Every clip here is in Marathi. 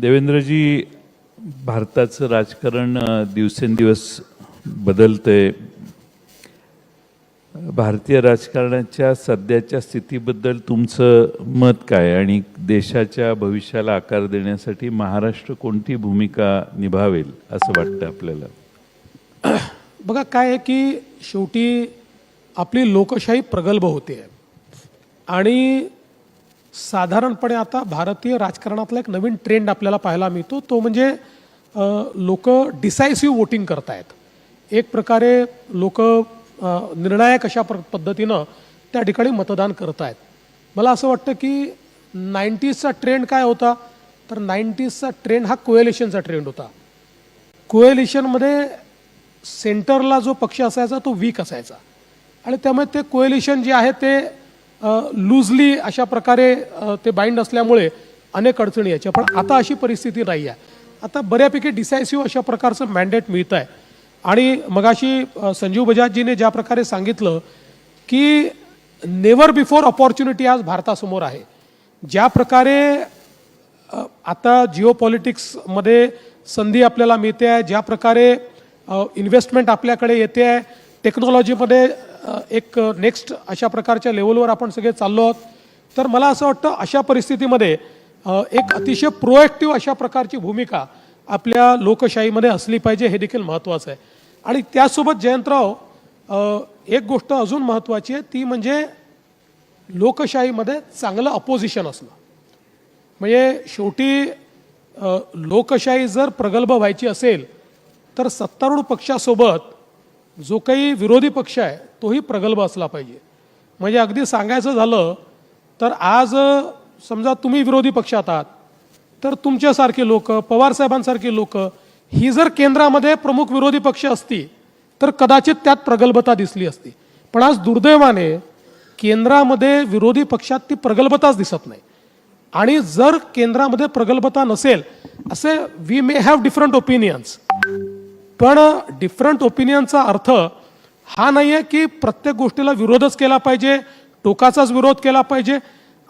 देवेंद्रजी भारताचं राजकारण दिवसेंदिवस बदलतंय. भारतीय राजकारणाच्या सध्याच्या स्थितीबद्दल तुमचं मत काय? आणि देशाच्या भविष्याला आकार देण्यासाठी महाराष्ट्र कोणती भूमिका निभावेल असं वाटतं आपल्याला? बघा काय आहे की शेवटी आपली लोकशाही प्रगल्भ होते. आणि साधारणपणे आता भारतीय राजकारणातला एक नवीन ट्रेंड आपल्याला पाहायला मिळतो. तो म्हणजे लोक डिसायसिव्ह वोटिंग करतायत. एक प्रकारे लोक निर्णायक अशा प्र पद्धतीनं त्या ठिकाणी मतदान करत आहेत मला असं वाटतं की नाईन्टीजचा ट्रेंड काय होता? तर नाईन्टीजचा ट्रेंड हा कोएलिशनचा ट्रेंड होता. कोएलिशनमध्ये सेंटरला जो पक्ष असायचा तो वीक असायचा. आणि त्यामुळे ते कोएलिशन जे आहे ते लूजली अशा प्रकारे ते बाइंड असल्यामुळे अनेक अडचणी यायच्या. पण आता अशी परिस्थिती नाही आहे. आता बऱ्यापैकी डिसायसिव्ह अशा प्रकारचं मॅन्डेट मिळतं आहे आणि मगाशी संजीव बजाजजीने ज्या प्रकारे सांगितलं की नेवर बिफोर ऑपॉर्च्युनिटी आज भारतासमोर आहे. ज्या प्रकारे आता जिओ पॉलिटिक्समध्ये संधी आपल्याला मिळते आहे ज्या प्रकारे इन्व्हेस्टमेंट आपल्याकडे येते आहे टेक्नॉलॉजीमध्ये एक नेक्स्ट अशा प्रकारच्या लेवलवर आपण सगळे चाललो आहोत. तर मला असं वाटतं अशा परिस्थितीमध्ये एक अतिशय प्रोएक्टिव्ह अशा प्रकारची भूमिका आपल्या लोकशाहीमध्ये असली पाहिजे हे देखील महत्त्वाचं आहे. आणि त्यासोबत जयंतराव एक गोष्ट अजून महत्त्वाची आहे ती म्हणजे लोकशाहीमध्ये चांगलं अपोजिशन असणं. म्हणजे शेवटी लोकशाही जर प्रगल्भ व्हायची असेल तर सत्तारूढ पक्षासोबत जो काही विरोधी पक्ष आहे तोही प्रगल्भ असला पाहिजे. म्हणजे अगदी सांगायचं झालं तर आज समजा तुम्ही विरोधी पक्षात आहात तर तुमच्यासारखे लोक पवारसाहेबांसारखी लोक ही जर केंद्रामध्ये प्रमुख विरोधी पक्ष असती तर कदाचित त्यात प्रगल्भता दिसली असती. पण आज दुर्दैवाने केंद्रामध्ये विरोधी पक्षात ती प्रगल्भताच दिसत नाही. आणि जर केंद्रामध्ये प्रगल्भता नसेल असे we may have different opinions पण डिफरंट ओपिनियनचा अर्थ हा नाही आहे की प्रत्येक गोष्टीला विरोधच केला पाहिजे टोकाचाच विरोध केला पाहिजे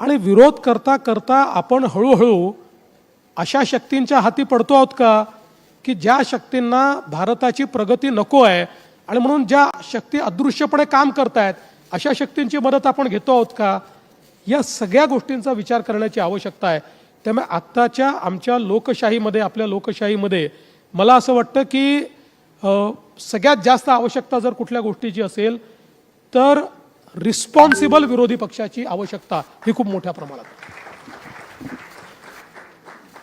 आणि विरोध करता करता आपण हळूहळू अशा शक्तींच्या हाती पडतो आहोत का? की ज्या शक्तींना भारताची प्रगती नको आहे आणि म्हणून ज्या शक्ती अदृश्यपणे काम करतायत अशा शक्तींची मदत आपण घेतो आहोत का? या सगळ्या गोष्टींचा विचार करण्याची आवश्यकता आहे. त्यामुळे आत्ताच्या आमच्या लोकशाहीमध्ये आपल्या लोकशाहीमध्ये मला असं वाटतं की सगळ्यात जास्त आवश्यकता जर कुठल्या गोष्टीची असेल तर रिस्पॉन्सिबल विरोधी पक्षाची आवश्यकता ही खूप मोठ्या प्रमाणात.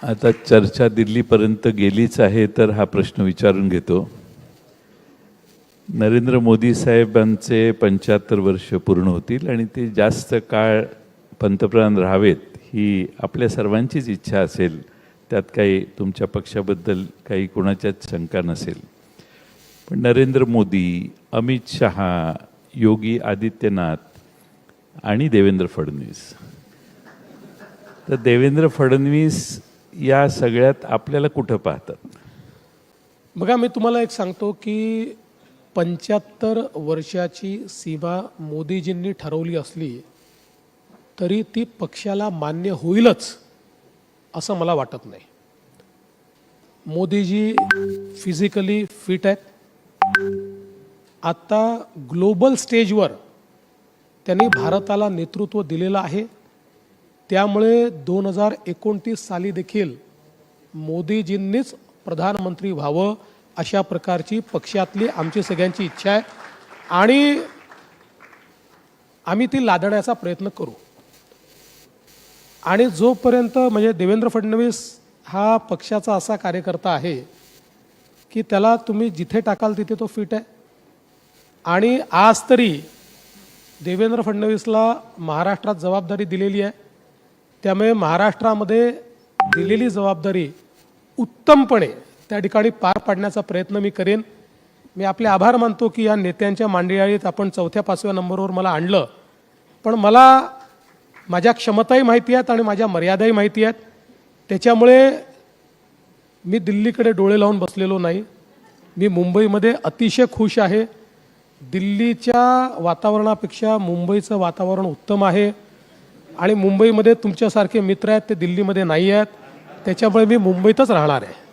आता चर्चा दिल्लीपर्यंत गेलीच आहे तर हा प्रश्न विचारून घेतो. नरेंद्र मोदी साहेबांचे पंच्याहत्तर वर्ष पूर्ण होतील आणि ते जास्त काळ पंतप्रधान राहावेत ही आपल्या सर्वांचीच इच्छा असेल. त्यात काही तुमच्या पक्षाबद्दल काही कोणाच्याच शंका नसेल. पण नरेंद्र मोदी अमित शहा योगी आदित्यनाथ आणि देवेंद्र फडणवीस. तर देवेंद्र फडणवीस या सगळ्यात आपल्याला कुठं पाहतात? बघा मी तुम्हाला एक सांगतो की पंच्याहत्तर वर्षाची सीमा मोदीजींनी ठरवली असली तरी ती पक्षाला मान्य होईलच असं मला वाटत नाही. मोदीजी फिजिकली फिट आहेत. आता ग्लोबल स्टेजवर त्यांनी भारताला नेतृत्व दिलेलं आहे. त्यामुळे दोन हजार एकोणतीस साली देखील मोदीजींनीच प्रधानमंत्री व्हावं अशा प्रकारची पक्षातली आमची सगळ्यांची इच्छा आहे. आणि आम्ही ती लादण्याचा प्रयत्न करू. आणि जोपर्यंत म्हणजे देवेंद्र फडणवीस हा पक्षाचा असा कार्यकर्ता आहे की त्याला तुम्ही जिथे टाकाल तिथे तो फिट आहे. आणि आज तरी देवेंद्र फडणवीसला महाराष्ट्रात जबाबदारी दिलेली आहे. त्यामुळे महाराष्ट्रामध्ये दिलेली जबाबदारी उत्तमपणे त्या ठिकाणी पार पाडण्याचा प्रयत्न मी करेन. मी आपले आभार मानतो की या नेत्यांच्या मांडियाळीत आपण चौथ्या पाचव्या नंबरवर मला आणलं. पण मला माझ्या क्षमताही माहिती आहेत आणि माझ्या मर्यादाही माहिती आहेत. त्याच्यामुळे मी दिल्लीकडे डोळे लावून बसलेलो नाही. मी मुंबईमध्ये अतिशय खुश आहे. दिल्लीच्या वातावरणापेक्षा मुंबईचं वातावरण उत्तम आहे. आणि मुंबईमध्ये तुमच्यासारखे मित्र आहेत ते दिल्लीमध्ये नाही आहेत. त्याच्यामुळे मी मुंबईतच राहणार आहे.